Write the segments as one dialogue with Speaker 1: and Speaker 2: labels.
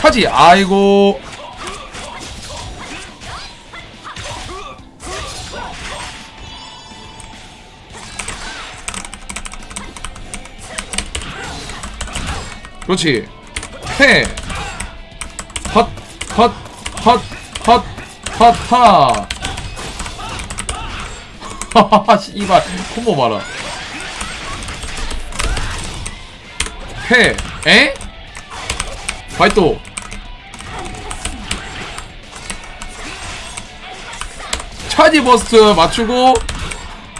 Speaker 1: 차지 아이고 그렇지 해 헛, 헛, 헛, 하. 하하하, 씨발, 콤보 봐라. 해, 에? 파이토. 차지 버스트 맞추고.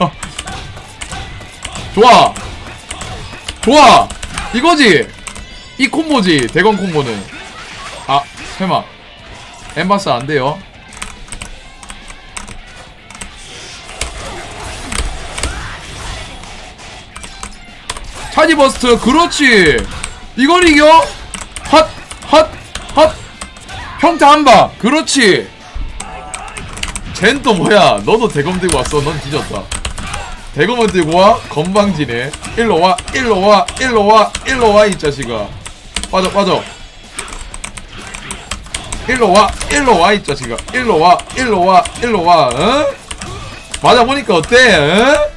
Speaker 1: 어. 좋아. 좋아. 이거지. 이 콤보지. 대건 콤보는. 아, 설마. 엠바스 안 돼요. 차지 버스트, 그렇지. 이걸 이겨? 핫, 핫, 핫. 평타 한 방, 그렇지. 쟨 또 뭐야? 너도 대검 들고 왔어. 넌 뒤졌다. 대검을 들고 와? 건방지네. 일로 와, 일로 와, 일로 와, 일로 와, 이 자식아. 빠져, 빠져. 일로 와, 일로 와, 이 자식아. 일로 와, 일로 와, 일로 와, 어? 맞아보니까 어때, 어?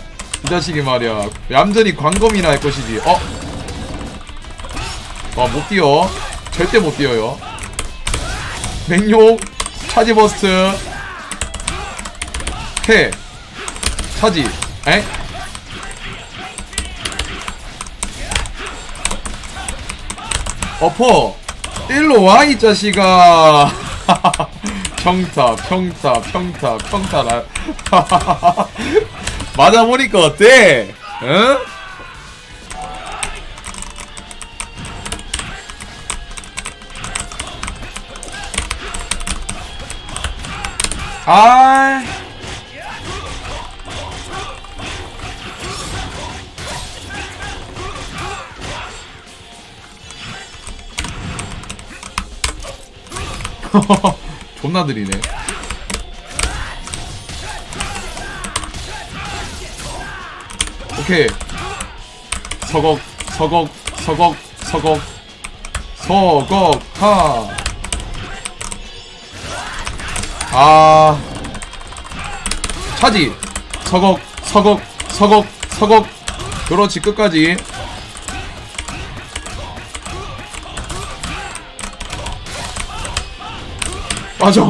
Speaker 1: 이 자식이 말이야. 얌전히 광검이나 할 것이지. 어? 아, 못 뛰어. 절대 못 뛰어요. 맹용, 차지버스트, 해, 차지, 에? 어퍼 일로 와 이 자식아 평타 평타 평타 평타라 맞아보니까 어때? 응? 아 존나 느리네. 오케이. 서걱, 서걱, 서걱, 서걱, 서걱, 하. 아. 차지. 서걱, 서걱, 서걱, 서걱. 그렇지, 끝까지. 맞아.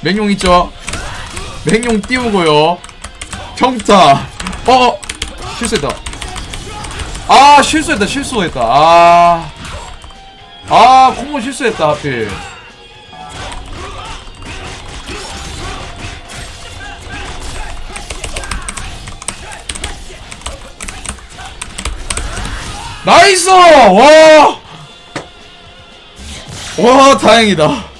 Speaker 1: 맹용 있죠? 맹용 띄우고요. 평타. 어, 실수했다. 아, 실수했다, 실수했다. 아. 아, 콤보 실수했다, 하필. 나이스! 와! 와, 다행이다.